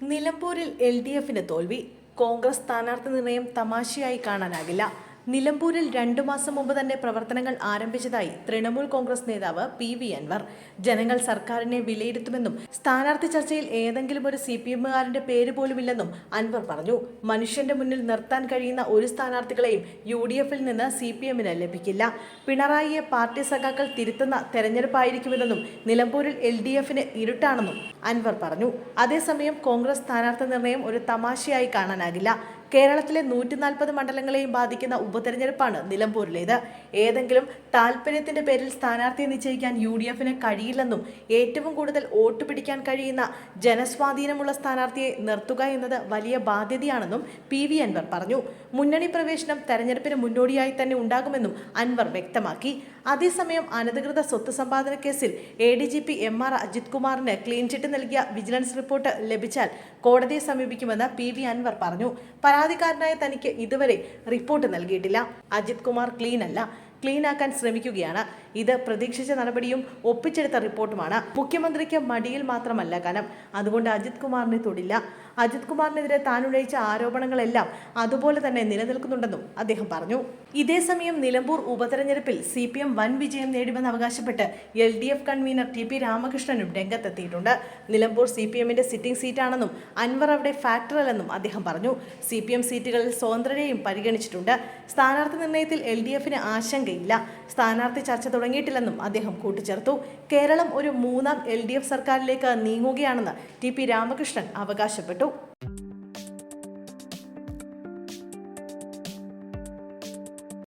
നിലമ്പൂരിൽ L D എഫിന് തോൽവി കോൺഗ്രസ് സ്ഥാനാർത്ഥി നിർണയം തമാശയായി കാണാനാകില്ല. നിലമ്പൂരിൽ രണ്ടു മാസം മുമ്പ് തന്നെ പ്രവർത്തനങ്ങൾ ആരംഭിച്ചതായി തൃണമൂൽ കോൺഗ്രസ് നേതാവ് പി വി അൻവർ. ജനങ്ങൾ സർക്കാരിനെ വിലയിരുത്തുമെന്നും സ്ഥാനാർത്ഥി ചർച്ചയിൽ ഏതെങ്കിലും ഒരു സി പി എമ്മുകാരന്റെ പേര് പോലുമില്ലെന്നും അൻവർ പറഞ്ഞു. മനുഷ്യന്റെ മുന്നിൽ നിർത്താൻ കഴിയുന്ന ഒരു സ്ഥാനാർത്ഥികളെയും യു ഡി എഫിൽ നിന്ന് സി പി എമ്മിന് ലഭിക്കില്ല. പിണറായിയെ പാർട്ടി സഖാക്കൾ തിരുത്തുന്ന തെരഞ്ഞെടുപ്പായിരിക്കുമെന്നും നിലമ്പൂരിൽ എൽ ഡി എഫിന് ഇരുട്ടാണെന്നും അൻവർ പറഞ്ഞു. അതേസമയം കോൺഗ്രസ് സ്ഥാനാർത്ഥി നിർണയം ഒരു തമാശയായി കാണാനാകില്ല. കേരളത്തിലെ നൂറ്റി നാൽപ്പത് മണ്ഡലങ്ങളെയും ബാധിക്കുന്ന ഉപതെരഞ്ഞെടുപ്പാണ് നിലമ്പൂരിലേത്. ഏതെങ്കിലും താല്പര്യത്തിന്റെ പേരിൽ സ്ഥാനാർത്ഥിയെ നിശ്ചയിക്കാൻ യു ഡി എഫിന് കഴിയില്ലെന്നും ഏറ്റവും കൂടുതൽ വോട്ട് പിടിക്കാൻ കഴിയുന്ന ജനസ്വാധീനമുള്ള സ്ഥാനാർത്ഥിയെ നിർത്തുക എന്നത് വലിയ ബാധ്യതയാണെന്നും പി വി അൻവർ പറഞ്ഞു. മുന്നണി പ്രവേശനം തെരഞ്ഞെടുപ്പിന് മുന്നോടിയായി തന്നെ ഉണ്ടാകുമെന്നും അൻവർ വ്യക്തമാക്കി. അതേസമയം അനധികൃത സ്വത്ത് സമ്പാദന കേസിൽ A D G P M R Ajith കുമാറിന് ക്ലീൻ ചിറ്റ് നൽകിയ വിജിലൻസ് റിപ്പോർട്ട് ലഭിച്ചാൽ കോടതിയെ സമീപിക്കുമെന്ന് പി വി അൻവർ പറഞ്ഞു. പരാതിക്കാരനായ തനിക്ക് ഇതുവരെ റിപ്പോർട്ട് നൽകിയിട്ടില്ല. അജിത് കുമാർ ക്ലീൻ അല്ല. ക്ലീൻ ആക്കാൻ ശ്രമിക്കുകയാണ്. ഇത് പ്രതീക്ഷിച്ച നടപടിയും ഒപ്പിച്ചെടുത്ത റിപ്പോർട്ടുമാണ്. മുഖ്യമന്ത്രിക്ക് മടിയിൽ മാത്രമല്ല കനം. അതുകൊണ്ട് അജിത് കുമാറിനെ തൊടില്ല. അജിത് കുമാറിനെതിരെ താൻ ഉന്നയിച്ച ആരോപണങ്ങളെല്ലാം അതുപോലെ തന്നെ നിലനിൽക്കുന്നുണ്ടെന്നും അദ്ദേഹം പറഞ്ഞു. ഇതേസമയം നിലമ്പൂർ ഉപതെരഞ്ഞെടുപ്പിൽ സി പി എം വൻ വിജയം നേടുമെന്ന് അവകാശപ്പെട്ട് L D F convener T P രാമകൃഷ്ണനും രംഗത്തെത്തിയിട്ടുണ്ട്. നിലമ്പൂർ സി പി എമ്മിന്റെ സിറ്റിംഗ് സീറ്റാണെന്നും അൻവർ അവിടെ ഫാക്ടറല്ലെന്നും അദ്ദേഹം പറഞ്ഞു. സി പി എം സീറ്റുകളിൽ സ്വതന്ത്രരെയും പരിഗണിച്ചിട്ടുണ്ട്. സ്ഥാനാർത്ഥി നിർണയത്തിൽ എൽ ഡി എഫിന് ആശങ്കയില്ല. സ്ഥാനാർത്ഥി ചർച്ച തുടങ്ങിയിട്ടില്ലെന്നും അദ്ദേഹം കൂട്ടിച്ചേർത്തു. കേരളം ഒരു മൂന്നാം എൽ സർക്കാരിലേക്ക് നീങ്ങുകയാണെന്ന് ടി രാമകൃഷ്ണൻ അവകാശപ്പെട്ടു.